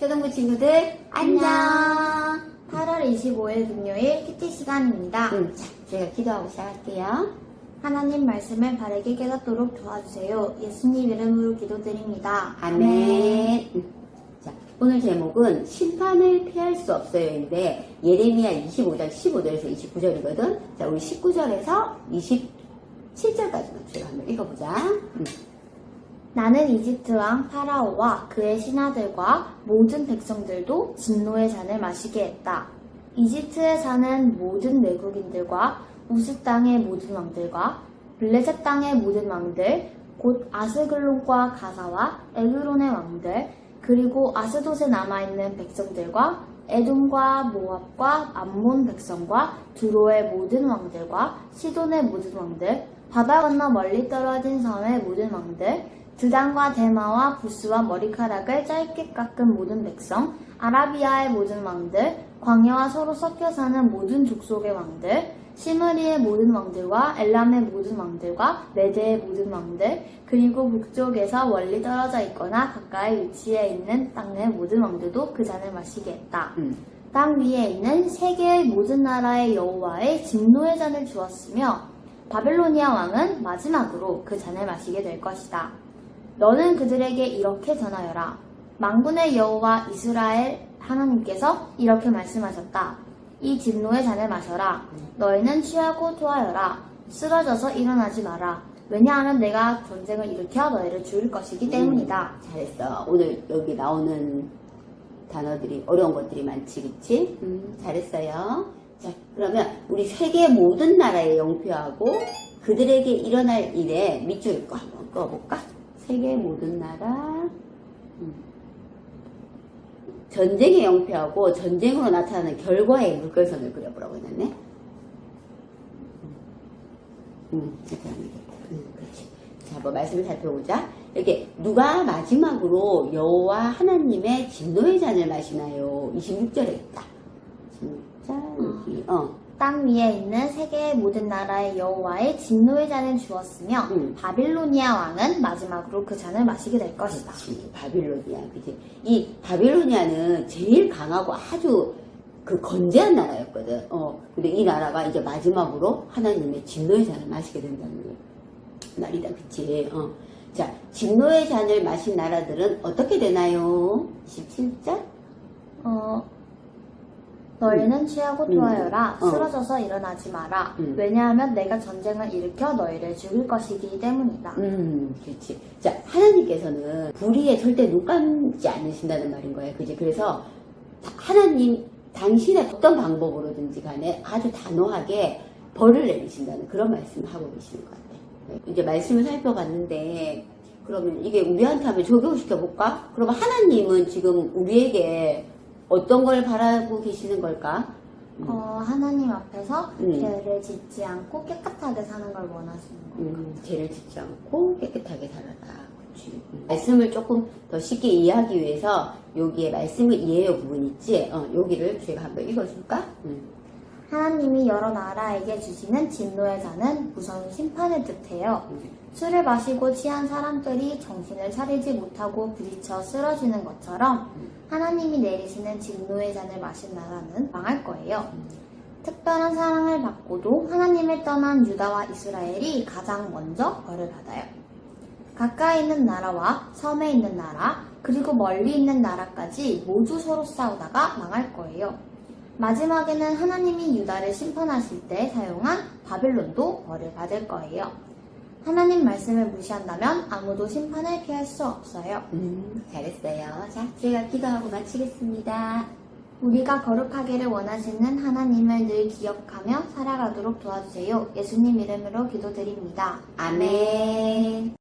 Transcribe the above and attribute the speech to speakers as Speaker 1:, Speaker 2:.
Speaker 1: 친구들 안녕.
Speaker 2: 8월 25일 금요일 키티 시간입니다.
Speaker 1: 음, 자, 제가 기도하고 시작할게요.
Speaker 2: 하나님 말씀을 바르게 깨닫도록 도와주세요. 예수님 이름으로 기도드립니다.
Speaker 1: 아멘. 음, 자, 오늘 제목은 심판을 피할 수 없어요인데 예레미야 25장 15절에서 29절이거든. 자, 우리 19절에서 27절까지만 제가 한번 읽어보자. 음,
Speaker 2: 나는 이집트 왕 파라오와 그의 신하들과 모든 백성들도 진노의 잔을 마시게 했다. 이집트에 사는 모든 외국인들과 우스 땅의 모든 왕들과 블레셋 땅의 모든 왕들, 곧 아스글론과 가사와 에그론의 왕들, 그리고 아스돗에 남아있는 백성들과 에돔과 모압과 암몬 백성과 두로의 모든 왕들과 시돈의 모든 왕들, 바다 건너 멀리 떨어진 섬의 모든 왕들, 드단과 데마와 부스와 머리카락을 짧게 깎은 모든 백성, 아라비아의 모든 왕들, 광야와 서로 섞여 사는 모든 족속의 왕들, 시므리의 모든 왕들과 엘람의 모든 왕들과 메대의 모든 왕들, 그리고 북쪽에서 멀리 떨어져 있거나 가까이 위치해 있는 땅의 모든 왕들도 그 잔을 마시게 했다.
Speaker 1: 음.
Speaker 2: 땅 위에 있는 세계의 모든 나라의 여호와의 진노의 잔을 주었으며 바벨로니아 왕은 마지막으로 그 잔을 마시게 될 것이다. 너는 그들에게 이렇게 전하여라. 망군의 여호와 이스라엘 하나님께서 이렇게 말씀하셨다. 이 진노의 잔을 마셔라. 너희는 취하고 토하여라. 쓰러져서 일어나지 마라. 왜냐하면 내가 전쟁을 일으켜 너희를 죽일 것이기 때문이다.
Speaker 1: 잘했어. 오늘 여기 나오는 단어들이 어려운 것들이 많지, 그치? 음, 잘했어요. 자, 그러면 우리 세계 모든 나라에 영표하고 그들에게 일어날 일에 밑줄 거 한번 꺼볼까? 세계 모든 나라. 음. 전쟁에 영표하고 전쟁으로 나타나는 결과의 물결선을 그려보라고 해놨네. 음. 음, 그렇지. 자, 한번 말씀을 살펴보자. 이렇게 누가 마지막으로 여호와 하나님의 진노의 잔을 마시나요? 26절에 있다. 진짜 여기 어.
Speaker 2: 땅 위에 있는 세계의 모든 나라의 여호와의 진노의 잔을 주었으며
Speaker 1: 음.
Speaker 2: 바빌로니아 왕은 마지막으로 그 잔을 마시게 될 것이다.
Speaker 1: 그렇지. 바빌로니아. 그치. 이 바빌로니아는 제일 강하고 아주 그 건재한 나라였거든. 어. 근데 이 나라가 이제 마지막으로 하나님의 진노의 잔을 마시게 된다는 말이다. 그치. 어. 자, 진노의 잔을 마신 나라들은 어떻게 되나요? 17절?
Speaker 2: 어, 너희는 취하고
Speaker 1: 음.
Speaker 2: 토하여라.
Speaker 1: 어.
Speaker 2: 쓰러져서 일어나지 마라.
Speaker 1: 음.
Speaker 2: 왜냐하면 내가 전쟁을 일으켜 너희를 죽일 것이기 때문이다.
Speaker 1: 음, 그렇지. 자, 하나님께서는 불의에 절대 눈 감지 않으신다는 말인 거예요. 그지? 그래서 다- 하나님, 당신의 어떤 방법으로든지 간에 아주 단호하게 벌을 내리신다는 그런 말씀을 하고 계시는 것 같아요. 네, 이제 말씀을 살펴봤는데, 그러면 이게 우리한테 한번 적용시켜 볼까? 그러면 하나님은 지금 우리에게 어떤 걸 바라고 계시는 걸까? 음.
Speaker 2: 어, 하나님 앞에서
Speaker 1: 음.
Speaker 2: 죄를 짓지 않고 깨끗하게 사는 걸 원하시는 거예요.
Speaker 1: 음, 죄를 짓지 않고 깨끗하게 살아라. 그치. 음. 말씀을 조금 더 쉽게 이해하기 위해서 여기에 말씀을 이해요 부분 있지? 어, 여기를 제가 한번 읽어줄까? 음.
Speaker 2: 하나님이 여러 나라에게 주시는 진노의 잔은 무서운 심판을 뜻해요.
Speaker 1: 음.
Speaker 2: 술을 마시고 취한 사람들이 정신을 차리지 못하고 부딪혀 쓰러지는 것처럼 하나님이 내리시는 진노의 잔을 마신 나라는 망할 거예요. 특별한 사랑을 받고도 하나님을 떠난 유다와 이스라엘이 가장 먼저 벌을 받아요. 가까이 있는 나라와 섬에 있는 나라, 그리고 멀리 있는 나라까지 모두 서로 싸우다가 망할 거예요. 마지막에는 하나님이 유다를 심판하실 때 사용한 바벨론도 벌을 받을 거예요. 하나님 말씀을 무시한다면 아무도 심판을 피할 수 없어요.
Speaker 1: 음, 잘했어요. 자, 제가 기도하고 마치겠습니다.
Speaker 2: 우리가 거룩하기를 원하시는 하나님을 늘 기억하며 살아가도록 도와주세요. 예수님 이름으로 기도드립니다.
Speaker 1: 아멘.